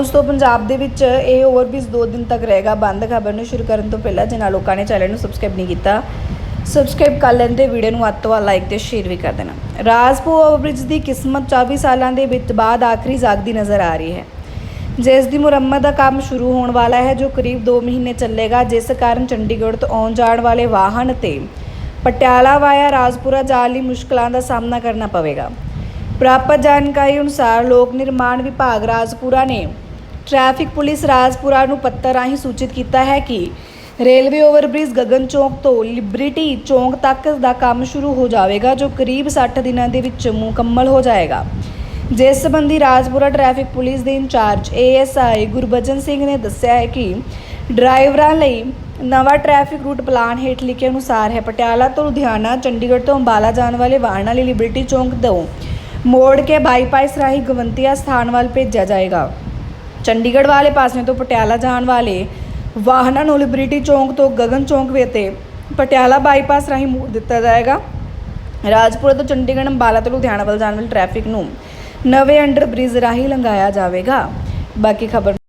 ਉਸ ਤੋਂ ਪੰਜਾਬ ਦੇ ਵਿੱਚ ਇਹ ਓਵਰਬ੍ਰਿਜ 2 ਦਿਨ ਤੱਕ ਰਹੇਗਾ। ਬੰਦ ਖਬਰ ਨੂੰ ਸ਼ੁਰੂ ਕਰਨ ਤੋਂ ਪਹਿਲਾਂ ਜਿਨ੍ਹਾਂ ਲੋਕਾਂ ਨੇ ਚੈਨਲ ਨੂੰ ਸਬਸਕ੍ਰਾਈਬ ਨਹੀਂ ਕੀਤਾ, ਸਬਸਕ੍ਰਾਈਬ ਕਰ ਲੈਂਦੇ ਵੀਡੀਓ ਨੂੰ ਅੱਤ ਤੋਂ ਵੱਧ ਲਾਈਕ ਤੇ ਸ਼ੇਅਰ ਵੀ ਕਰ ਦੇਣਾ। ਰਾਜਪੁਰ ਓਵਰਬ੍ਰਿਜ ਦੀ ਕਿਸਮਤ 24 ਸਾਲਾਂ ਦੇ ਵਿੱਚ ਬਾਅਦ ਆਖਰੀ ਜਾਗਦੀ ਨਜ਼ਰ ਆ ਰਹੀ ਹੈ। ਜਿਸ ਦੀ ਮੁਰੰਮਤ ਦਾ ਕੰਮ ਸ਼ੁਰੂ ਹੋਣ ਵਾਲਾ ਹੈ, ਜੋ ਕਰੀਬ 2 ਮਹੀਨੇ ਚੱਲੇਗਾ, ਜਿਸ ਕਾਰਨ ਚੰਡੀਗੜ੍ਹ ਤੋਂ ਆਉਣ ਜਾਣ ਵਾਲੇ ਵਾਹਨ ਤੇ ਪਟਿਆਲਾ ਵਾਇਆ ਰਾਜਪੁਰਾ ਜਾਣ ਲਈ ਮੁਸ਼ਕਲਾਂ ਦਾ ਸਾਹਮਣਾ ਕਰਨਾ ਪਵੇਗਾ। ਪ੍ਰਾਪਤ ਜਾਣਕਾਰੀ ਅਨੁਸਾਰ ਲੋਕ ਨਿਰਮਾਣ ਵਿਭਾਗ ਰਾਜਪੁਰਾ ਨੇ ਟ੍ਰੈਫਿਕ ਪੁਲਿਸ ਰਾਜਪੁਰਾ ਨੂੰ ਪੱਤਰ ਰਾਹੀਂ ਸੂਚਿਤ ਕੀਤਾ ਹੈ ਕਿ ਰੇਲਵੇ ਓਵਰਬ੍ਰਿਜ ਗਗਨ ਚੌਂਕ ਤੋਂ ਲਿਬਰਿਟੀ ਚੌਂਕ ਤੱਕ ਦਾ ਕੰਮ ਸ਼ੁਰੂ ਹੋ ਜਾਵੇਗਾ, ਜੋ ਕਰੀਬ 60 ਦਿਨਾਂ ਦੇ ਵਿੱਚ ਮੁਕੰਮਲ ਹੋ ਜਾਏਗਾ। ਜਿਸ ਸੰਬੰਧੀ ਰਾਜਪੁਰਾ ਟ੍ਰੈਫਿਕ ਪੁਲਿਸ ਦੇ ਇੰਚਾਰਜ ਏਐਸਆਈ ਗੁਰਬਚਨ ਸਿੰਘ ਨੇ ਦੱਸਿਆ ਹੈ ਕਿ ਡਰਾਈਵਰਾਂ ਲਈ ਨਵਾਂ ਟ੍ਰੈਫਿਕ ਰੂਟ ਪਲਾਨ ਹੇਠ ਲਿਖੇ ਅਨੁਸਾਰ ਹੈ। ਪਟਿਆਲਾ ਤੋਂ ਲੁਧਿਆਣਾ, ਚੰਡੀਗੜ੍ਹ ਤੋਂ ਅੰਬਾਲਾ ਜਾਣ ਵਾਲੇ ਵਾਹਨਾਂ ਲਈ ਲਿਬਰਟੀ ਚੌਂਕ ਤੋਂ ਮੋੜ ਕੇ ਬਾਈਪਾਸ ਰਾਹੀਂ ਗਵੰਤੀਆ ਸਥਾਨ ਵੱਲ ਭੇਜਿਆ ਜਾਏਗਾ। ਚੰਡੀਗੜ੍ਹ ਵਾਲੇ ਪਾਸੇ ਤੋਂ ਪਟਿਆਲਾ ਜਾਣ ਵਾਲੇ ਵਾਹਨਾਂ ਨੂੰ ਲਿਬਰਟੀ ਚੌਂਕ ਤੋਂ ਗਗਨ ਚੌਂਕ ਵੇ ਤੇ ਪਟਿਆਲਾ ਬਾਈਪਾਸ ਰਾਹੀਂ ਮੋੜ ਦਿੱਤਾ ਜਾਏਗਾ। ਰਾਜਪੁਰਾ ਤੋਂ ਚੰਡੀਗੜ੍ਹ ਅੰਬਾਲਾ ਤੋਂ ਲੁਧਿਆਣਾ ਵੱਲ ਜਾਣ ਵਾਲੇ ਟ੍ਰੈਫਿਕ ਨੂੰ ਨਵੇਂ ਅੰਡਰ ਬ੍ਰਿਜ ਰਾਹੀਂ ਲੰਘਾਇਆ ਜਾਵੇਗਾ। ਬਾਕੀ ਖਬਰ